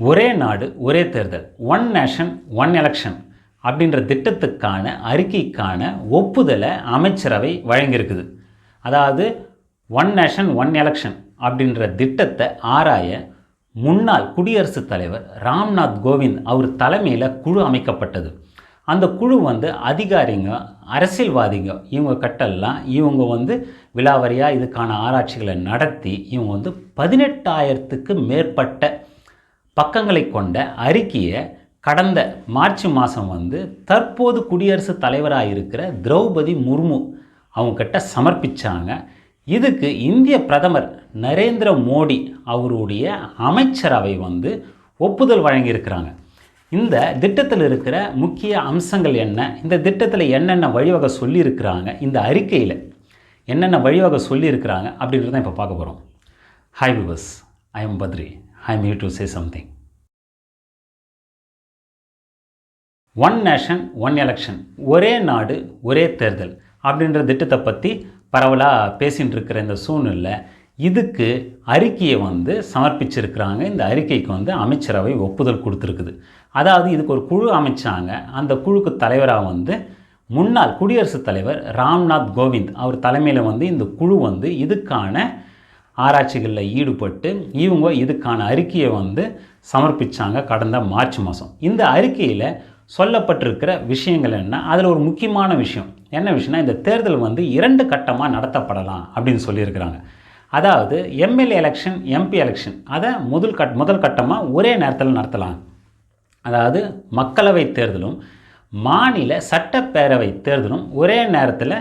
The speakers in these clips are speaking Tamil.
ஒரே நாடு ஒரே தேர்தல் ஒன் நேஷன் ஒன் எலெக்ஷன் அப்படின்ற திட்டத்துக்கான அறிக்கைக்கான ஒப்புதலை அமைச்சரவை வழங்கியிருக்குது. அதாவது ஒன் நேஷன் ஒன் எலெக்ஷன் அப்படின்ற திட்டத்தை ஆராய முன்னாள் குடியரசுத் தலைவர் ராம்நாத் கோவிந்த் அவர் தலைமையில் குழு அமைக்கப்பட்டது. அந்த குழு வந்து அதிகாரிங்க அரசியல்வாதிங்க இவங்க கட்டெல்லாம் இவங்க வந்து விலாவரியாக இதுக்கான ஆராய்ச்சிகளை நடத்தி இவங்க வந்து பதினெட்டாயிரத்துக்கு மேற்பட்ட பக்கங்களை கொண்ட அறிக்கையை கடந்த மார்ச் மாதம் வந்து தற்போது குடியரசுத் தலைவராக இருக்கிற திரௌபதி முர்மு அவங்கக்கிட்ட சமர்ப்பித்தாங்க இதுக்கு இந்திய பிரதமர் நரேந்திர மோடி அவருடைய அமைச்சரவை வந்து ஒப்புதல் வழங்கியிருக்கிறாங்க. இந்த திட்டத்தில் இருக்கிற முக்கிய அம்சங்கள் என்ன? இந்த திட்டத்தில் என்னென்ன வழிவகை சொல்லியிருக்கிறாங்க? இந்த அறிக்கையில் என்னென்ன வழிவகை சொல்லியிருக்கிறாங்க அப்படின்றத இப்போ பார்க்க போகிறோம் hi viewers I am Badri I am here to say something one nation one election ஒரே நாடு ஒரே தேர்தல் அப்படின்ற திட்டத்தை பற்றி பரவலாக பேசிகிட்டு இருக்கிற இந்த சூழ்நிலை இதுக்கு அறிக்கையை வந்து சமர்ப்பிச்சிருக்கிறாங்க. இந்த அறிக்கைக்கு வந்து அமைச்சரவை ஒப்புதல் கொடுத்துருக்குது. அதாவது இதுக்கு ஒரு குழு அமைச்சாங்க. அந்த குழுக்கு தலைவராக வந்து முன்னாள் குடியரசுத் தலைவர் ராம்நாத் கோவிந்த். அவர் தலைமையில் வந்து இந்த குழு வந்து இதுக்கான ஆராய்ச்சிகளில் ஈடுபட்டு இவங்க இதுக்கான அறிக்கையை வந்து சமர்ப்பிச்சாங்க கடந்த மார்ச் மாதம் இந்த அறிக்கையில் சொல்லப்பட்டிருக்கிற விஷயங்கள் என்ன? அதில் ஒரு முக்கியமான விஷயம். என்ன விஷயம்னா இந்த தேர்தல் வந்து இரண்டு கட்டமாக நடத்தப்படலாம் அப்படின்னு சொல்லியிருக்கிறாங்க. அதாவது எம்எல்ஏ எலெக்ஷன் எம்பி எலெக்ஷன் அதை முதல் கட் முதல் கட்டமாக ஒரே நேரத்தில் நடத்தலாம். அதாவது மக்களவை தேர்தலும் மாநில சட்டப்பேரவை தேர்தலும் ஒரே நேரத்தில்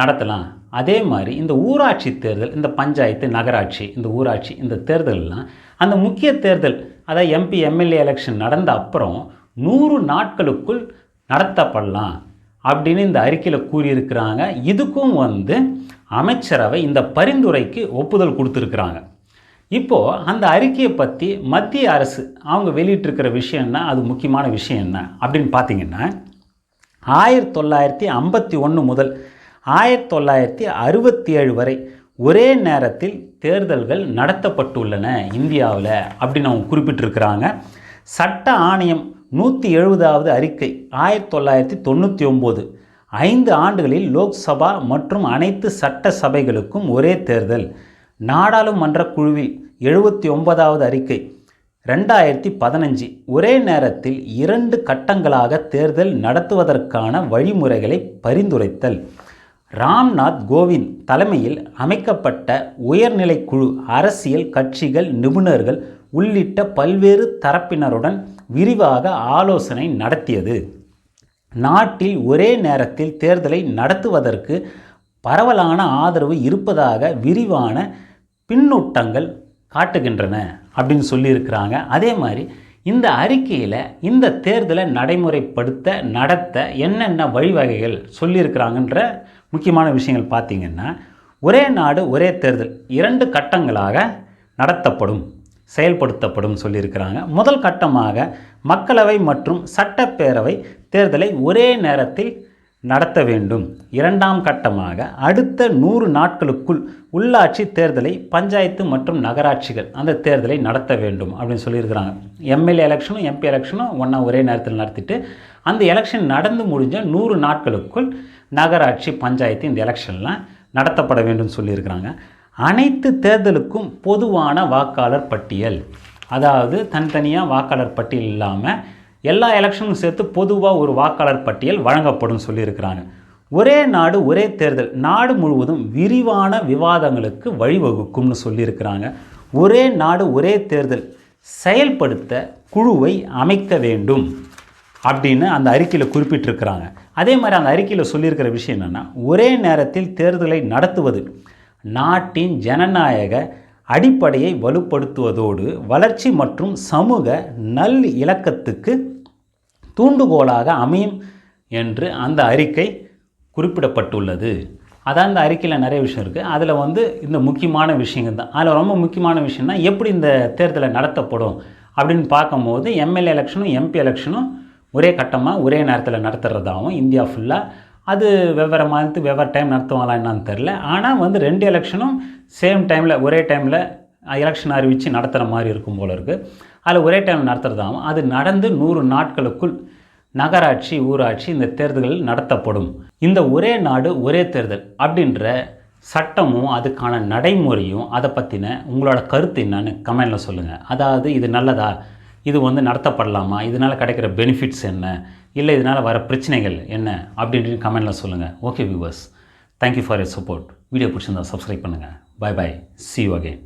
நடத்தலாம். அதே மாதிரி இந்த ஊராட்சி தேர்தல் இந்த பஞ்சாயத்து நகராட்சி இந்த ஊராட்சி இந்த தேர்தலெல்லாம் அந்த முக்கிய தேர்தல் அதாவது எம்பி எம்எல்ஏ எலெக்ஷன் நடந்த அப்புறம் நூறு நாட்களுக்குள் நடத்தப்படலாம் அப்படின்னு இந்த அறிக்கையில் கூறியிருக்கிறாங்க. இதுக்கும் வந்து அமைச்சரவை இந்த பரிந்துரைக்கு ஒப்புதல் கொடுத்துருக்குறாங்க. இப்போது அந்த அறிக்கையை பற்றி மத்திய அரசு அவங்க வெளியிட்டிருக்கிற விஷயம் என்ன? அது முக்கியமான விஷயம் என்ன? அப்படின்னு பார்த்தீங்கன்னா ஆயிரத்தி தொள்ளாயிரத்தி ஐம்பத்தி ஒன்று முதல் ஆயிரத்தி தொள்ளாயிரத்தி அறுபத்தி ஏழு வரை ஒரே நேரத்தில் தேர்தல்கள் நடத்தப்பட்டுள்ளன இந்தியாவில் அப்படின்னு அவங்க குறிப்பிட்டிருக்கிறாங்க. சட்ட ஆணையம் நூற்றி எழுபதாவது அறிக்கை ஆயிரத்தி தொள்ளாயிரத்தி தொண்ணூற்றி ஒம்பது. ஐந்து ஆண்டுகளில் லோக்சபா மற்றும் அனைத்து சட்ட சபைகளுக்கும் ஒரே தேர்தல். நாடாளுமன்ற குழுவில் எழுபத்தி ஒன்பதாவது அறிக்கை ரெண்டாயிரத்தி பதினஞ்சு. ஒரே நேரத்தில் இரண்டு கட்டங்களாக தேர்தல் நடத்துவதற்கான வழிமுறைகளை பரிந்துரைத்தல். ராம்நாத் கோவிந்த் தலைமையில் அமைக்கப்பட்ட உயர்நிலை குழு அரசியல் கட்சிகள் நிபுணர்கள் உள்ளிட்ட பல்வேறு தரப்பினருடன் விரிவாக ஆலோசனை நடத்தியது. நாட்டில் ஒரே நேரத்தில் தேர்தலை நடத்துவதற்கு பரவலான ஆதரவு இருப்பதாக விரிவான பின்னூட்டங்கள் காட்டுகின்றன அப்படின்னு சொல்லியிருக்கிறாங்க. அதே மாதிரி இந்த அறிக்கையில் இந்த தேர்தலை நடைமுறைப்படுத்த நடத்த என்னென்ன வழிவகைகள் சொல்லியிருக்கிறாங்கன்ற முக்கியமான விஷயங்கள் பார்த்திங்கன்னா ஒரே நாடு ஒரே தேர்தல் இரண்டு கட்டங்களாக நடத்தப்படும் செயல்படுத்தப்படும் சொல்லியிருக்கிறாங்க. முதல் கட்டமாக மக்களவை மற்றும் சட்டப்பேரவை தேர்தலை ஒரே நேரத்தில் நடத்த வேண்டும். இரண்டாம் கட்டமாக அடுத்த நூறு நாட்களுக்குள் உள்ளாட்சி தேர்தலை பஞ்சாயத்து மற்றும் நகராட்சிகள் அந்த தேர்தலை நடத்த வேண்டும் அப்படின்னு சொல்லியிருக்கிறாங்க. எம்எல்ஏ எலெக்ஷனும் எம்பி எலெக்ஷனும் ஒன்றா ஒரே நேரத்தில் நடத்திட்டு அந்த எலெக்ஷன் நடந்து முடிஞ்ச நூறு நாட்களுக்குள் நகராட்சி பஞ்சாயத்து இந்த எலெக்ஷன்லாம் நடத்தப்பட வேண்டும் சொல்லியிருக்கிறாங்க. அனைத்து தேர்தலுக்கும் பொதுவான வாக்காளர் பட்டியல். அதாவது தனித்தனியாக வாக்காளர் பட்டியல் இல்லாமல் எல்லா எலெக்ஷனும் சேர்த்து பொதுவாக ஒரு வாக்காளர் பட்டியல் வழங்கப்படும் சொல்லியிருக்கிறாங்க. ஒரே நாடு ஒரே தேர்தல் நாடு முழுவதும் விரிவான விவாதங்களுக்கு வழிவகுக்கும்னு சொல்லியிருக்கிறாங்க. ஒரே நாடு ஒரே தேர்தல் செயல்படுத்த குழுவை அமைக்க வேண்டும் அப்படின்னு அந்த அறிக்கையில் குறிப்பிட்டிருக்கிறாங்க. அதே மாதிரி அந்த அறிக்கையில் சொல்லியிருக்கிற விஷயம் என்னென்னா ஒரே நேரத்தில் தேர்தலை நடத்துவது நாட்டின் ஜனநாயக அடிப்படையை வலுப்படுத்துவதோடு வளர்ச்சி மற்றும் சமூக நல் இலக்கத்துக்கு தூண்டுகோலாக அமையும் என்று அந்த அறிக்கை குறிப்பிடப்பட்டுள்ளது. அதான் இந்த அறிக்கையில் நிறைய விஷயம் இருக்குது அதில் வந்து இந்த முக்கியமான விஷயங்கள் தான். அதில் ரொம்ப முக்கியமான விஷயம்னா எப்படி இந்த தேர்தலை நடத்தப்படும் அப்படின்னு பார்க்கும்போது எம்எல்ஏ எலெக்ஷனும் எம்பி எலெக்ஷனும் ஒரே கட்டமாக ஒரே நேரத்தில் நடத்துகிறதாகவும் இந்தியா ஃபுல்லாக அது வெவ்வேறு மாதத்து வெவ்வேறு டைம் நடத்துவாங்களா என்னான்னு தெரில ஆனால் வந்து ரெண்டு எலெக்ஷனும் சேம் டைமில் ஒரே டைமில் எலெக்ஷன் அறிவித்து நடத்துகிற மாதிரி இருக்கும் போல இருக்குது அதில் ஒரே டைம் நடத்துகிறதாகவும் அது நடந்து நூறு நாட்களுக்குள் நகராட்சி ஊராட்சி இந்த தேர்தல்கள் நடத்தப்படும். இந்த ஒரே நாடு ஒரே தேர்தல் அப்படின்ற சட்டமும் அதுக்கான நடைமுறையும் அதை பற்றின உங்களோட கருத்து என்னன்னு கமெண்டில் சொல்லுங்கள் அதாவது இது நல்லதா? இது வந்து நடத்தப்படலாமா? இதனால் கிடைக்கிற பெனிஃபிட்ஸ் என்ன? இல்லை இதனால் வர பிரச்சனைகள் என்ன? அப்படின்ட்டு கமெண்டில் சொல்லுங்கள் okay viewers thank you for your support video பிடிச்சிருந்தா சப்ஸ்கிரைப் பண்ணுங்கள் bye bye see you again